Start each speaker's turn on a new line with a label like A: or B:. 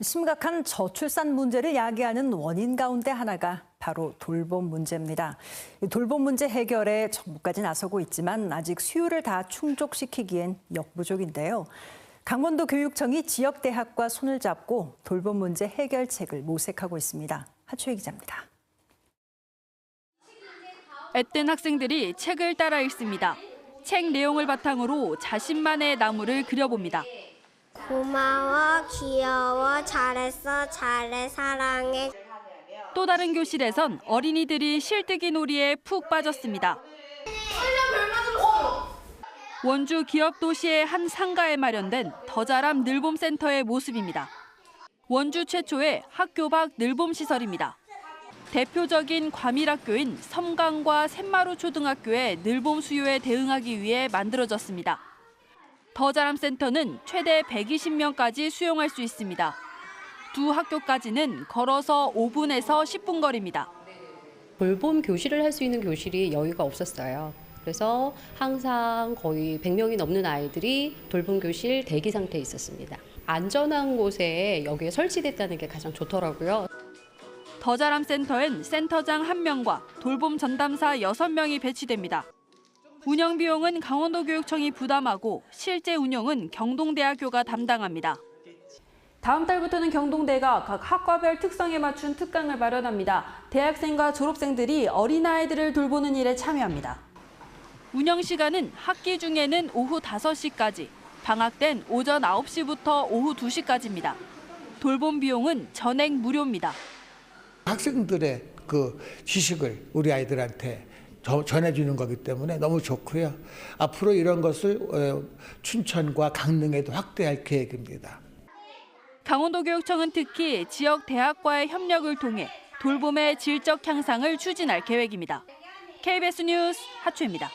A: 심각한 저출산 문제를 야기하는 원인 가운데 하나가 바로 돌봄 문제입니다. 이 돌봄 문제 해결에 정부까지 나서고 있지만 아직 수요를 다 충족시키기엔 역부족인데요. 강원도 교육청이 지역 대학과 손을 잡고 돌봄 문제 해결책을 모색하고 있습니다. 하초희 기자입니다.
B: 애뜬 학생들이 책을 따라 읽습니다. 책 내용을 바탕으로 자신만의 나무를 그려봅니다.
C: 고마워, 귀여워, 잘했어, 잘해, 사랑해.
B: 또 다른 교실에선 어린이들이 실뜨기 놀이에 푹 빠졌습니다. 원주 기업 도시의 한 상가에 마련된 더자람 늘봄 센터의 모습입니다. 원주 최초의 학교 밖 늘봄 시설입니다. 대표적인 과밀학교인 섬강과 샘마루 초등학교의 늘봄 수요에 대응하기 위해 만들어졌습니다. 더자람 센터는 최대 120명까지 수용할 수 있습니다. 두 학교까지는 걸어서 5분에서 10분 거리입니다.
D: 돌봄 교실을 할 수 있는 교실이 여유가 없었어요. 그래서 항상 거의 100명이 넘는 아이들이 돌봄 교실 대기 상태에 있었습니다. 안전한 곳에 여기에 설치됐다는 게 가장 좋더라고요.
B: 더자람 센터엔 센터장 1명과 돌봄 전담사 6명이 배치됩니다. 운영 비용은 강원도 교육청이 부담하고 실제 운영은 경동대학교가 담당합니다. 다음 달부터는 경동대가 각 학과별 특성에 맞춘 특강을 마련합니다. 대학생과 졸업생들이 어린아이들을 돌보는 일에 참여합니다. 운영 시간은 학기 중에는 오후 5시까지, 방학 땐 오전 9시부터 오후 2시까지입니다. 돌봄 비용은 전액 무료입니다.
E: 학생들의 그 지식을 우리 아이들한테 저- 전해주는 거기 때문에 너무 좋고요. 앞으로 이런 것을 어, 춘천과 강릉에도 확대할 계획입니다.
B: 강원도교육청은 특히 지역 대학과의 협력을 통해 돌봄의 질적 향상을 추진할 계획입니다. KBS 뉴스 하초입니다.